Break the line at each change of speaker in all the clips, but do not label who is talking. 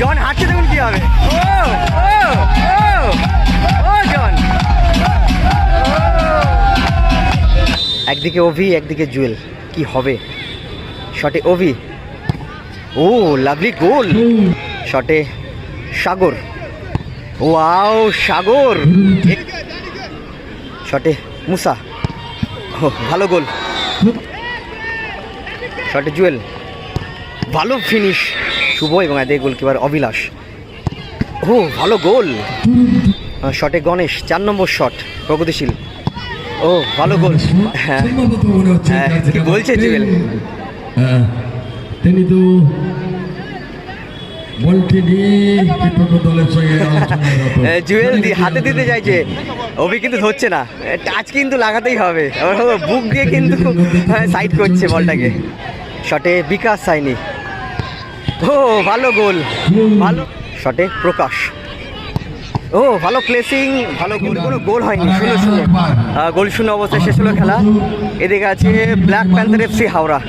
জন হাঁটছে দেখুন কি হবে ও ও ও ও জন একদিকে অভি একদিকে জুয়েল। কি হবে? শটে অভি। ও লাভলি গোল শটে সাগর। ওয়াও সাগর। শটে মুসা। ও ভালো গোল শটে জুয়েল। ভালো ফিনিশ শুভ এবং এদের গোলকিপার অভিলাষ। ও ভালো গোল। শটে গণেশ চার নম্বর শট প্রগতিশীল। ও ভালো গোল। হ্যাঁ। হ্যাঁ, বলছে জুয়েল?
হ্যাঁ, তিনি তো
জুয়েল হাতে। দিতে চাইছে। অভি কিন্তু ধরছে না। টাচ কিন্তু লাগাতেই হবে। বুক দিয়ে কিন্তু সাইড করছে বলটাকে। শটে বিকাশ সাইনি। ও ভালো গোল। ভালো শটে প্রকাশ। ও ভালো প্লেসিং ভালো গোল। কোনো গোল হয়নি শূন্য শূন্য। আহ, গোল শূন্য অবস্থায় শেষ হলো খেলা। এদিকে আছে ব্ল্যাক প্যান্থার এফসি হাওড়া।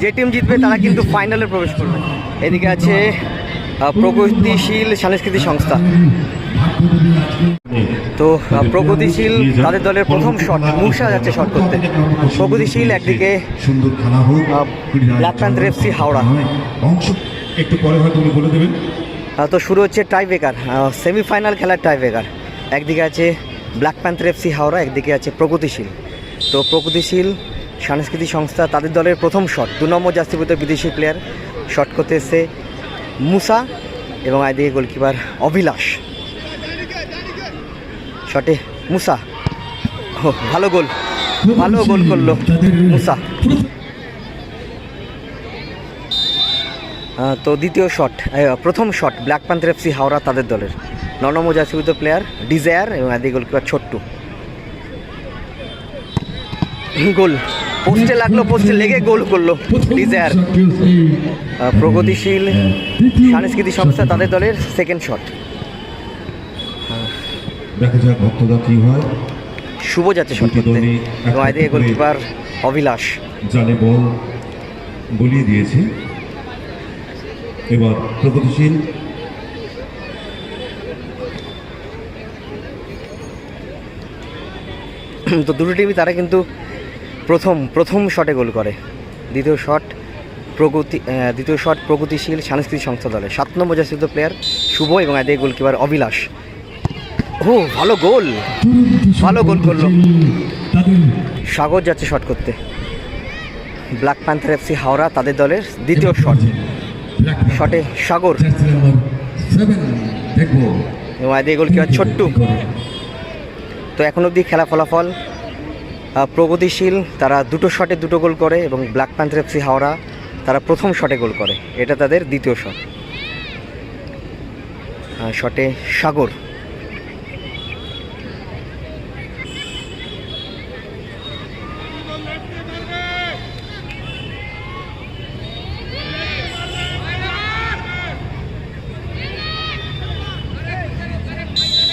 যে টিম জিতবে তারা কিন্তু ফাইনালে প্রবেশ করবে। এদিকে আছে প্রগতিশীল সাংস্কৃতিক সংস্থা। তো প্রগতিশীল তাদের দলের প্রথম শট মুসা যাচ্ছে শট করতে। প্রগতিশীল একদিকে
সুন্দর খেলা হোক
ব্ল্যাক প্যান্থার FC হাওড়া।
অংশ একটু পরে হয়তো উনি বলে দেবেন।
তো শুরু হচ্ছে টাই ব্রেকার সেমিফাইনাল খেলার টাই ব্রেকার একদিকে আছে ব্ল্যাক প্যান্থার এফসি হাওড়া একদিকে আছে প্রগতিশীল। তো প্রগতিশীল সাংস্কৃতিক সংস্থা তাদের দলের প্রথম শট দু নম্বর জাস্তিভূত বিদেশি প্লেয়ার শট করতে এসছে মুসা এবং একদিকে গোলকিপার অভিলাষ। শটে মুসা। ভালো গোল। ভালো গোল করল মুসা। তো দ্বিতীয় শট প্রথম shot, Black Panther FC Howrah তাদের দলের। ননম জাসীভূত প্লেয়ার ডিজায়ার এবং আদি গোলকিপার ছোট্টু। গোল, পোস্টে লাগল, পোস্টে লেগে গোল করল ডিজায়ার। প্রগতিশীল, সাংস্কৃতিক সংস্থা তাদের দলের সেকেন্ড শট
দেখা যাক ভক্তদা কি হয়
শুভ যাচ্ছে শট করতে এবং আদি গোলকিপার অভিলাষ।
জালে বল বলিয়ে দিয়েছে। এবার প্রগতিশীল।
তো দুটো টিমই তারা কিন্তু প্রথম প্রথম শটে গোল করে। দ্বিতীয় শট প্রগতি দ্বিতীয় শট প্রগতিশীল সাংস্কৃতিক সংস্থা দলে। সাত নম্বর জাতীয় প্লেয়ার শুভ এবং এদের গোলকিপার অভিলাষ। ও, ভালো গোল। ভালো গোল করল। সাগর যাচ্ছে শট করতে। ব্ল্যাক প্যান্থার এফসি হাওড়া তাদের দলের দ্বিতীয় শট শটে সাগর।
জার্সি নাম্বার সেভেন দেখব
এবং ছোট্টু। তো এখন অবধি খেলা ফলাফল প্রগতিশীল। তারা দুটো শটে দুটো গোল করে এবং ব্ল্যাক প্যান্থার এফসি হাওড়া তারা প্রথম শটে গোল করে। এটা তাদের দ্বিতীয় শট শটে সাগর।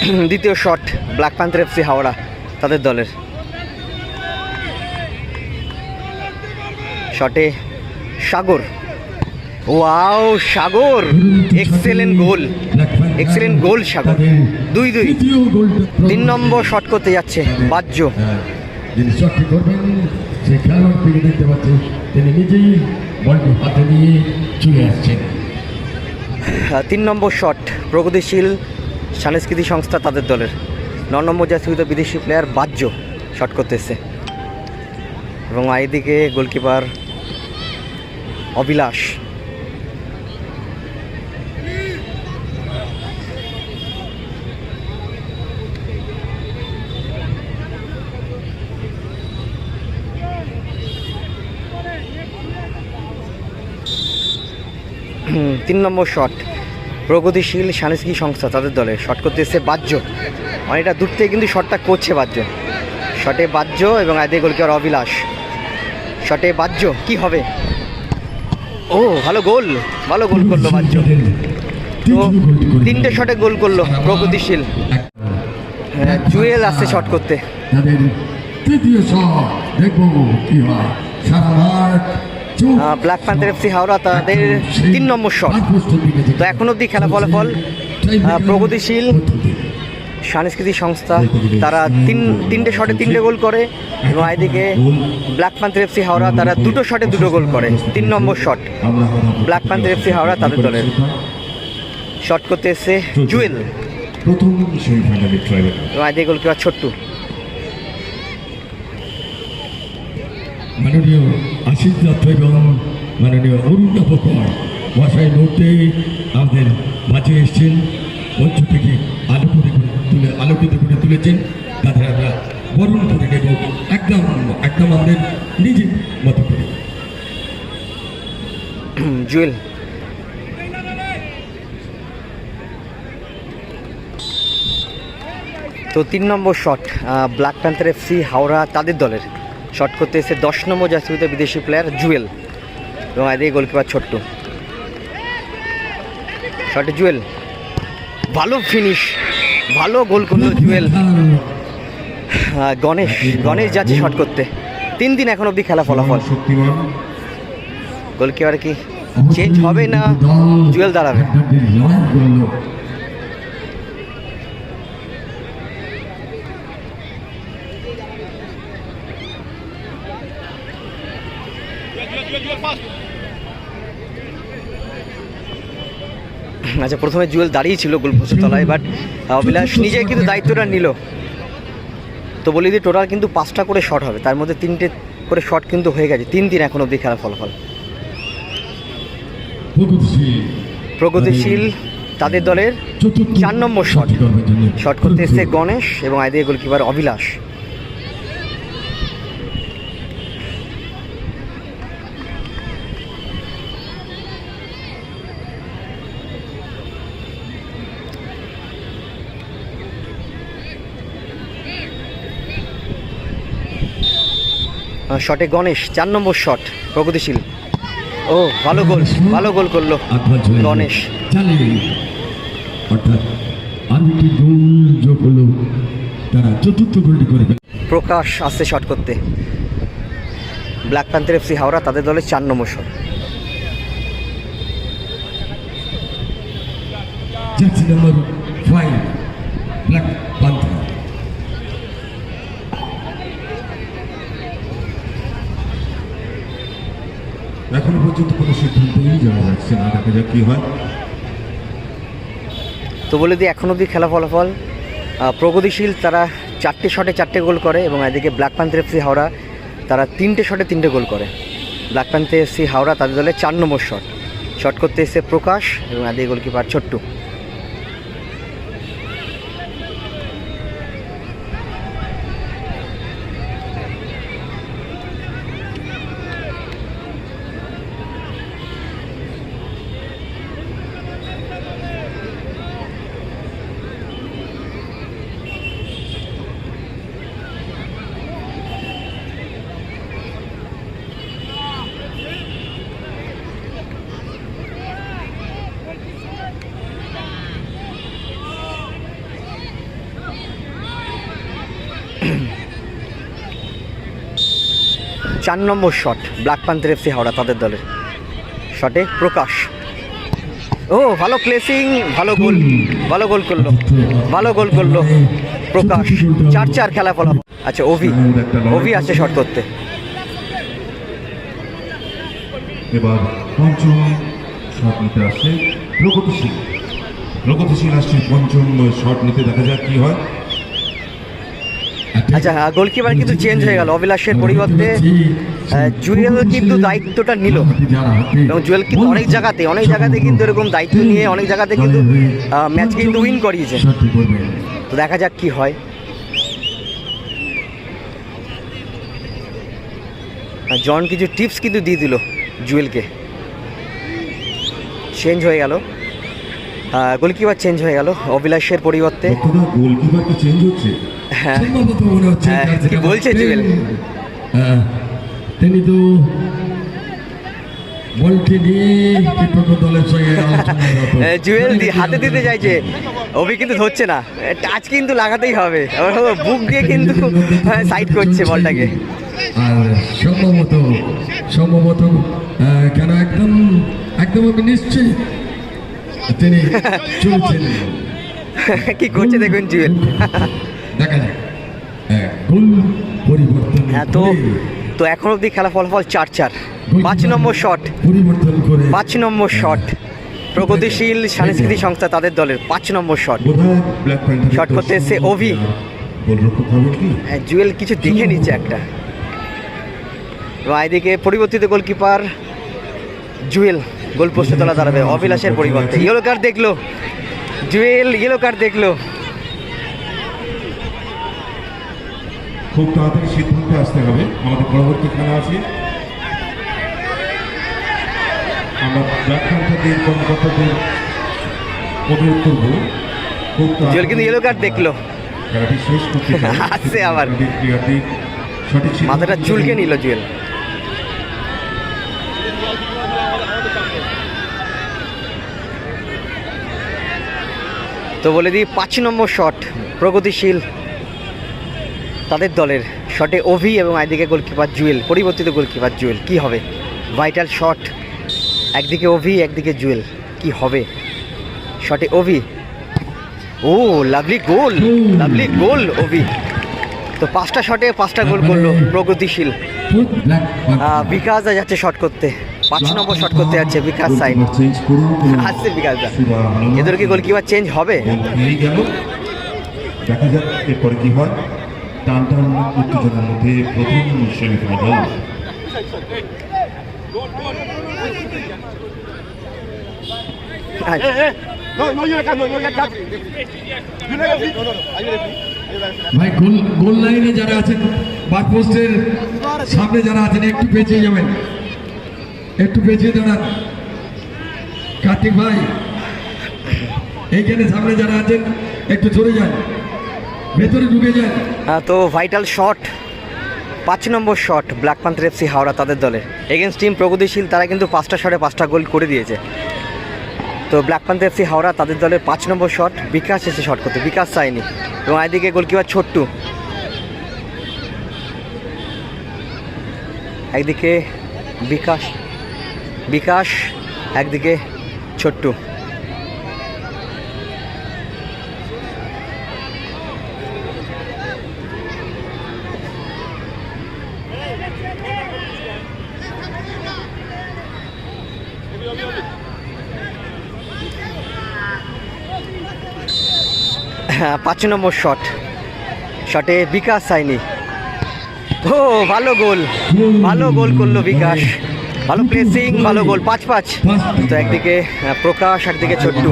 দ্বিতীয় shot Black Panther FC Howrah তাদের দলের। শটে Sagar. Wow Sagar! Excellent goal excellent goal Sagar. দুই দুই। তিন নম্বর শট করতে যাচ্ছে বাহ্য।
হ্যাঁ, তিন
নম্বর শট প্রগতিশীল সাংস্কৃতিক সংস্থা তাদের দলের। ন নম্বর জাতীয় বিদেশি প্লেয়ার বাহ্য শট করতেছে। এবং এদিকে গোলকিপার হুম, তিন নম্বর শট প্রগতিশীল সাংস্কৃতিক সংস্থা তাদের দলে শট করতে এসে বাহ্য। অনেকটা দূর থেকে কিন্তু শটটা করছে বাহ্য। শটে বাহ্য এবং আদে গোলকিপার অভিলাষ। শটে বাহ্য কি হবে? ও ভালো গোল ভালো গোল করল বাহ্য। তো তিনটে শটে গোল করল প্রগতিশীল। হ্যাঁ, জুয়েল আসছে শট করতে।
তৃতীয় শট দেখব কি হয়। সারা
ব্ল্যাক প্যান্থার এফসি হাওড়া তাদের তিন নম্বর শট তো এখন অবধি খেলা ফলাফল প্রগতিশীল সাংস্কৃতিক সংস্থা তারা তিন তিনটে শটে তিনটে গোল করে এবং এদিকে ব্ল্যাক প্যান্থার এফসি হাওড়া তারা দুটো শটে দুটো গোল করে তিন নম্বর shot Black Panther FC Howrah তাদের দলের শট করতে এসছে জুয়েল
প্রথম সেমিফাইনালে ট্রাইবেল
এদিকে গোলকিপার ছোট্টু।
মাননীয় আশিস দত্ত এবং মাননীয় অরুণ বকর মশাই মুহূর্তে আমাদের মাঝে এসছেন, মঞ্চ থেকে আলোকিত করে তুলে আলোকিত করে তুলেছেন। তাদের আমরা বরণ করে নেব একদম একদম আমাদের নিজের মতো করে।
জুয়েল। তো তিন নম্বর shot Black Panther FC Howrah তাদের দলের। শট করতে এসে দশ নম্বর জাতীয়তে বিদেশি প্লেয়ার জুয়েল এবং এদিকে গোলকিপার ছোট্ট। শটে জুয়েল। ভালো ফিনিশ ভালো গোল করল জুয়েল। গণেশ গণেশ যাচ্ছে শট করতে। তিন দিন এখন অবধি খেলা ফলাফল। গোলকিপার কি চেঞ্জ হবে না? জুয়েল দাঁড়াবে
লড়াই করল
আচ্ছা প্রথমে জুয়েল দাঁড়িয়ে ছিল গোলপোস্টের তলায় বাট অভিলাষ নিজে কিন্তু দায়িত্বটা নিল। তো বলি দিই টোটাল কিন্তু পাঁচটা করে শট হবে তার মধ্যে তিনটে করে শট কিন্তু হয়ে গেছে তিন দিন এখন অবধি খেলা ফলাফল।
প্রগতিশীল।
তাদের দলের চার নম্বর শট শট করতে এসছে গণেশ এবং আইদিকে গোলকিপার অভিলাষ। শটে গণেশ, চার নম্বর শট প্রগতিশীল। ও, ভালো গোল ভালো গোল করল। গণেশ। প্রকাশ আসছে শট করতে। ব্ল্যাক প্যান্থার এফসি হাওড়া, তাদের দলের চার নম্বর শট
এখনও পর্যন্ত কোনো সিদ্ধান্তই জানা যাচ্ছে না, দেখা যাক কি হয়।
তো বলে দিই, এখন অবধি খেলা ফলাফল প্রগতিশীল, তারা চারটে শটে চারটে গোল করে এবং এদিকে ব্ল্যাক প্যান্থার এফসি হাওড়া, তারা তিনটে শটে তিনটে গোল করে। ব্ল্যাক প্যান্থার এফসি হাওড়া, তাদের দলে চার নম্বর শট শট করতে এসে প্রকাশ এবং এদিকে গোলকিপার ছোট্টু। চার নম্বর shot Black Panther FC Howrah তাদের দলের। শটে প্রকাশ। ও, ভালো প্লেসিং ভালো গোল ভালো গোল করল, ভালো গোল করল, প্রকাশ। চার চার খেলা ফলাফল। আচ্ছা অভি অভি আছে শট করতে।
এবার পঞ্চম শট নিতে আসছে প্রগতিশীল প্রগতিশীল আসছে পঞ্চম শট নিতে, দেখা যাক কি হয়।
আচ্ছা গোলকিপার কিন্তু চেঞ্জ হয়ে গেল। অভিলাষের পরিবর্তে জুয়েল কিন্তু দায়িত্বটা নিল। এবং জুয়েল কিন্তু অনেক জায়গাতে অনেক জায়গাতে কিন্তু এরকম দায়িত্ব নিয়ে, অনেক জায়গাতে কিন্তু ম্যাচ কিন্তু উইন করিয়েছে। তো দেখা যাক কি হয়। জন কিছু টিপস কিন্তু দিয়ে দিল জুয়েলকে চেঞ্জ হয়ে গেল। গোলকিপার চেঞ্জ হয়ে গেল। অভিলাষের পরিবর্তে
গোলকিপার চেঞ্জ হচ্ছে?
হ্যাঁ। হ্যাঁ,
জার্সি
কি বলছে
10
জুয়েল?
হ্যাঁ, তিনি তো
জুয়েল দি- হাতে দিতে চাইছে। অভি কিন্তু ধরছে না। টাচ কিন্তু লাগাতেই হবে। আবার বুক দিয়ে কিন্তু সাইড করছে বলটাকে।
আর সম্ভবত সম্ভবত আহ, কেন একদম একদম আমি তিনি
কি করছে দেখুন জুয়েল
দেখা যাক। হ্যাঁ, গোল পরিবর্তন
হ্যাঁ তো তো এখন অবধি খেলা ফলাফল চার চার। পাঁচ নম্বর শট
পরিবর্তন করে
পাঁচ নম্বর শট প্রগতিশীল সাংস্কৃতিক সংস্থা তাদের দলের পাঁচ নম্বর শট শট করতে এসছে অভি। হ্যাঁ, জুয়েল কিছু দেখে নিচ্ছে একটা। এদিকে পরিবর্তিত গোলকিপার জুয়েল গোল পোস্টে তোলা দাঁড়াবে। অভিলাষের পরিবর্তে। ইয়েলো কার্ড দেখল। জুয়েল ইয়েলো কার্ড দেখল।
খুব তাড়াতাড়ি সিদ্ধান্তে আসতে হবে আমাদের পরবর্তী খেলা আছে আমরা ব্ল্যাক কর্মকর্তাদের অনুরোধ করব খুব
কিন্তু yellow card দেখল।
খেলাটি শেষ করতে চাই।
আবার।
সঠিক
মাথাটা চুলকে নিল জুয়েল তো বলে দিই পাঁচ নম্বর শট প্রগতিশীল তাদের দলের শটে ওভি এবং একদিকে গোলকিপার জুয়েল, পরিবর্তিত গোলকিপার জুয়েল, কি হবে? ভাইটাল শট একদিকে ওভি, একদিকে জুয়েল, কি হবে? শটে Ovi. Oh lovely goal lovely goal Ovi. তো পাঁচটা শটে পাঁচটা গোল করল প্রগতিশীল। বিকাশ দা যাচ্ছে শট করতে। পাঁচ নম্বর শট করতে যাচ্ছে বিকাশ সাইন আসছে বিকাশ দা। এদের কি গোলকিপার চেঞ্জ হবে?
দেখা যাক এরপরে কি হয়। টান টান উত্তেজনার মধ্যে প্রথম সেমিফাইনাল.
ভাই গোল গোল লাইনে যারা আছেন বার পোস্টের সামনে যারা আছেন একটু পেছিয়ে যাবেন। একটু পেছিয়ে দাঁড়ান। কার্তিক ভাই এইখানে সামনে যারা আছেন একটু চলে যান। যান
তো ভাইটাল শট পাঁচ নম্বর shot Black Panther FC Howrah তাদের দলের। এগেনস্ট টিম প্রগতিশীল, তারা কিন্তু পাঁচটা শটে পাঁচটা গোল করে দিয়েছে। তো ব্ল্যাক পান্থার এফসি হাওড়া তাদের দলের পাঁচ নম্বর শট বিকাশ এসে শট করতে, বিকাশ চায়নি। এবং এদিকে গোলকিপার ছোট্টু। একদিকে বিকাশ বিকাশ, একদিকে ছোট্টু। পাঁচ নম্বর শট শটে বিকাশ সাইনি ও, ভালো গোল। ভালো গোল করল বিকাশ। ভালো প্লেসিং ভালো গোল, পাঁচ পাঁচ। তো একদিকে প্রকাশ, একদিকে ছোট্টু।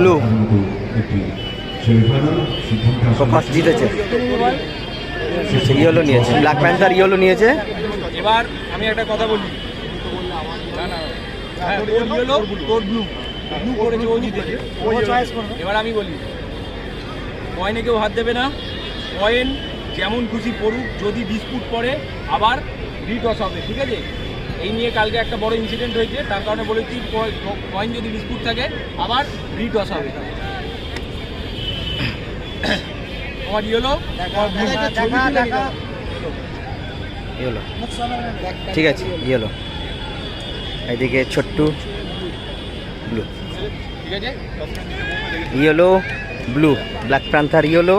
আমাদের একটি সেমিফাইনাল
প্রকাশ জিতেছে। ইয়েলো নিয়েছে। ব্ল্যাক প্যান্থার ইয়েলো নিয়েছে।
এবার আমি একটা কথা বলি। না না হ্যাঁ, ইয়েলো তোর ব্লু ব্লু করেছে ও জিতেছে। এবার আমি বলি কয়েনে কেউ হাত দেবে না। কয়েন যেমন খুশি পড়ুক যদি ডিসপুট পড়ে আবার রিটস হবে ঠিক আছে? এই নিয়ে কালকে একটা বড় ইনসিডেন্ট হয়েছে। তার কারণে বলেছি কয়েন যদি ডিসপুট থাকে আবার রিটস হবে। আমার ইয়েলো
ইয়েলো। ঠিক আছে ইয়েলো। এদিকে ছোট্টু ব্লু
ঠিক
yellow blue Black Panther yellow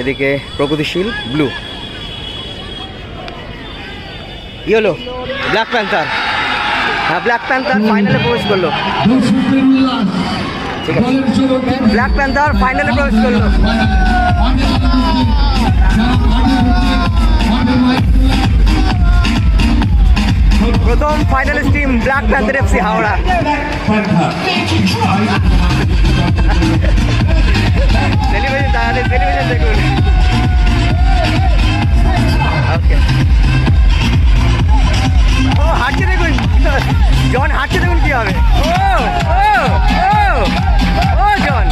এদিকে প্রগতিশীল ব্লু ইয়েলো ব্ল্যাক প্যান্থার হ্যাঁ ব্ল্যাক প্যান্থার ফাইনালে প্রবেশ করল। ঠিক আছে। ব্ল্যাক প্যান্থার ফাইনালে প্রবেশ করল। প্রথম finalist team Black Panther FC Howrah television তাহলে টেলিভিশন দেখুন ওকে ও হাঁটছে দেখুন যখন হাঁটছে দেখুন কি হবে ও ও ও জন